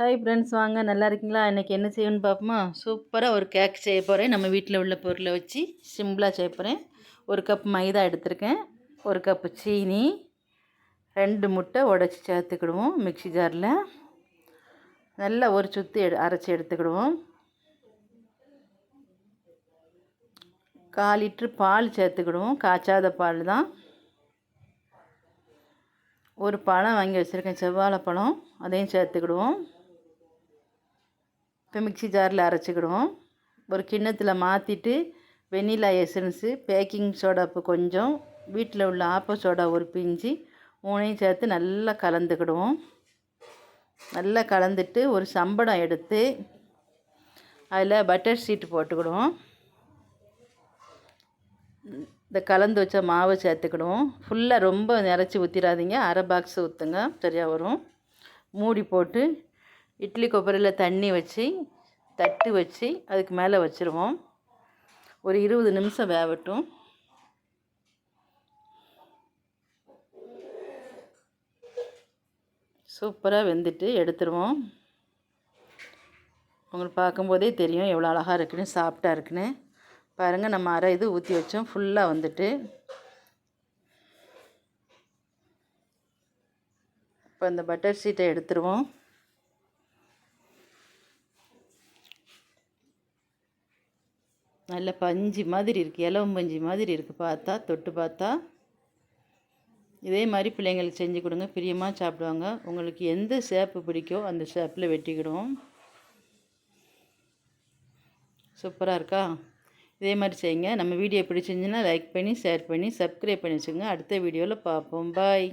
Hi friends வாங்க. நல்லா இருக்கீங்களா? இன்றைக்கி என்ன செய்யணும்னு பார்ப்போமா? சூப்பராக ஒரு கேக் செய்ய போகிறேன் நம்ம வீட்டில் உள்ள பொருளை வச்சு சிம்பிளாக செய்ய போகிறேன் ஒரு கப் மைதா எடுத்திருக்கேன். ஒரு கப்பு சீனி. ரெண்டு முட்டை உடச்சி சேர்த்துக்கிடுவோம் மிக்சி ஜாரில் நல்லா ஒரு சுற்றி எடு அரைச்சி எடுத்துக்கிடுவோம். கால் லிட்ரு பால் சேர்த்துக்கிடுவோம். காய்ச்சாத பால் தான். ஒரு பழம் வாங்கி வச்சுருக்கேன். செவ்வாழை பழம். அதையும் சேர்த்துக்கிடுவோம். இப்போ மிக்ஸி ஜாரில் அரைச்சிக்கிடுவோம். ஒரு கிண்ணத்தில் மாற்றிட்டு வெண்ணிலா எசன்ஸு பேக்கிங் சோடாப்பு கொஞ்சம் வீட்டில் உள்ள ஆப்ப சோடா ஒரு பிஞ்சு மூணையும் சேர்த்து நல்லா கலந்துக்கிடுவோம். நல்லா கலந்துட்டு ஒரு சம்படம் எடுத்து அதில் பட்டர் ஷீட் போட்டுக்கிடுவோம். இந்த கலந்து வச்ச மாவை சேர்த்துக்கிடுவோம். ஃபுல்லாக ரொம்ப நிறச்சி ஊற்றிடாதீங்க அரை பாக்ஸ் ஊற்றுங்க சரியாக வரும். மூடி போட்டு இட்லி கொப்பரையில் தண்ணி வச்சு தட்டு வச்சு அதுக்கு மேலே வச்சுருவோம். ஒரு இருபது நிமிஷம் வேகட்டும். சூப்பராக வெந்துட்டு எடுத்துருவோம். உங்களுக்கு பார்க்கும்போதே தெரியும் எவ்வளோ அழகாக இருக்குன்னு சாப்பிட்டா இருக்குன்னு. பாருங்கள் நம்ம அரை இது ஊற்றி வச்சோம். ஃபுல்லாக வந்துட்டு. இப்போ இந்த பட்டர் ஷீட்டை எடுத்துருவோம். நல்ல பஞ்சு மாதிரி இருக்குது இலவம் பஞ்சு மாதிரி இருக்குது பார்த்தா தொட்டு பார்த்தா. இதே மாதிரி பிள்ளைங்களுக்கு செஞ்சு கொடுங்க பிரியமாக சாப்பிடுவாங்க. உங்களுக்கு எந்த ஷேப்பு பிடிக்கோ அந்த ஷேப்பில் வெட்டிக்கிடுவோம் சூப்பராக இருக்கா? இதே மாதிரி செய்யுங்க. நம்ம வீடியோ பிடிச்சிருந்துச்சுன்னா லைக் பண்ணி ஷேர் பண்ணி சப்ஸ்கிரைப் பண்ணி வச்சுக்கோங்க. அடுத்த வீடியோவில் பார்ப்போம். பாய்